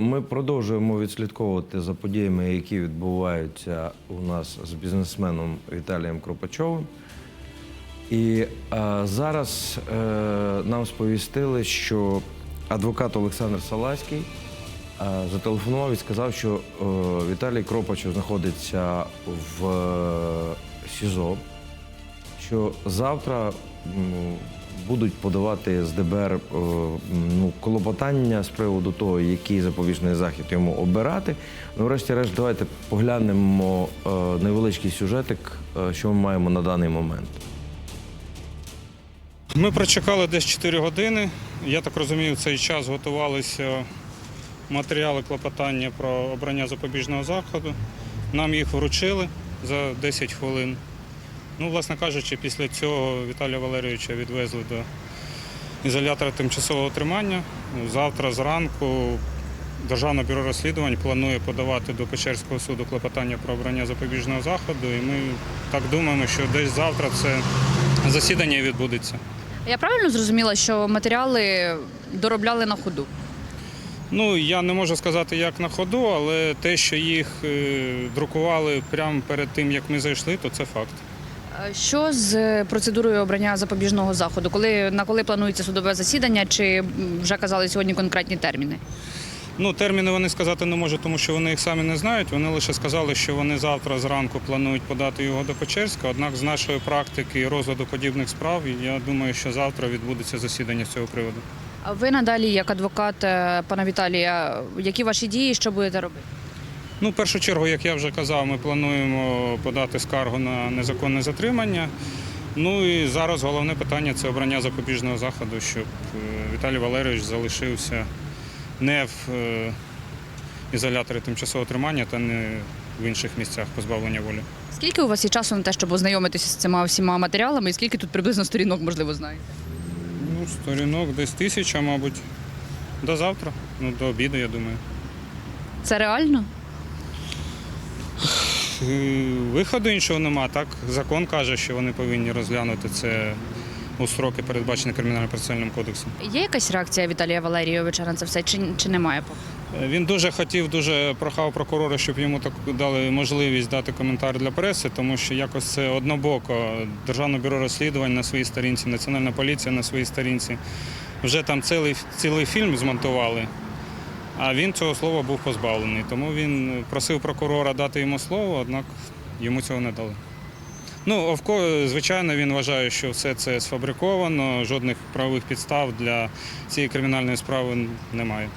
Ми продовжуємо відслідковувати за подіями, які відбуваються у нас з бізнесменом Віталієм Кропачовим. І е, зараз е, нам сповістили, що адвокат Олександр Саласький е, зателефонував і сказав, що е, Віталій Кропачов знаходиться в е, СІЗО, що завтра м, будуть подавати з ДБР е, ну, клопотання з приводу того, який запобіжний захід йому обирати. Ну, врешті-решт, давайте поглянемо е, невеличкий сюжетик, е, що ми маємо на даний момент. Ми прочекали десь 4 години. Я так розумію, в цей час готувалися матеріали клопотання про обрання запобіжного заходу. Нам їх вручили за 10 хвилин. Ну, власне кажучи, після цього Віталія Валерійовича відвезли до ізолятора тимчасового тримання. Завтра зранку Державне бюро розслідувань планує подавати до Печерського суду клопотання про обрання запобіжного заходу. І ми так думаємо, що десь завтра це засідання відбудеться. Я правильно зрозуміла, що матеріали доробляли на ходу? Ну, я не можу сказати, як на ходу, але те, що їх е, друкували прямо перед тим, як ми зайшли, то це факт. Що з процедурою обрання запобіжного заходу? Коли на коли планується судове засідання, чи вже казали сьогодні конкретні терміни? Ну, терміни вони сказати не можуть, тому що вони їх самі не знають. Вони лише сказали, що вони завтра зранку планують подати його до Печерська. Однак з нашої практики і розгляду подібних справ, я думаю, що завтра відбудеться засідання з цього приводу. А ви надалі, як адвокат е, пана Віталія, які ваші дії, що будете робити? Ну, в першу чергу, як я вже казав, ми плануємо подати скаргу на незаконне затримання. Ну і зараз головне питання це обрання запобіжного заходу, щоб е, Віталій Валерійович залишився не в е, ізоляторі тимчасового тримання та не в інших місцях позбавлення волі. Скільки у вас є часу на те, щоб ознайомитися з цими всіма матеріалами, і скільки тут приблизно сторінок, можливо, знаєте? Ну, сторінок десь тисяча, мабуть. До завтра, ну до обіду, я думаю. Це реально? Е, Виходу іншого нема. Так закон каже, що вони повинні розглянути це у строки, передбачені кримінально процесуальним кодексом. Є якась реакція Віталія Валерійовича на це все, чи, чи немає? Е, Він дуже хотів, дуже прохав прокурора, щоб йому так дали можливість дати коментар для преси, тому що якось це однобоко. Державне бюро розслідувань на своїй сторінці, Національна поліція на своїй сторінці. Вже там цілий, цілий фільм змонтували, а він цього слова був позбавлений. Тому він просив прокурора дати йому слово, однак йому цього не дали. Ну, овко- звичайно, він вважає, що все це сфабриковано, жодних правових підстав для цієї кримінальної справи немає.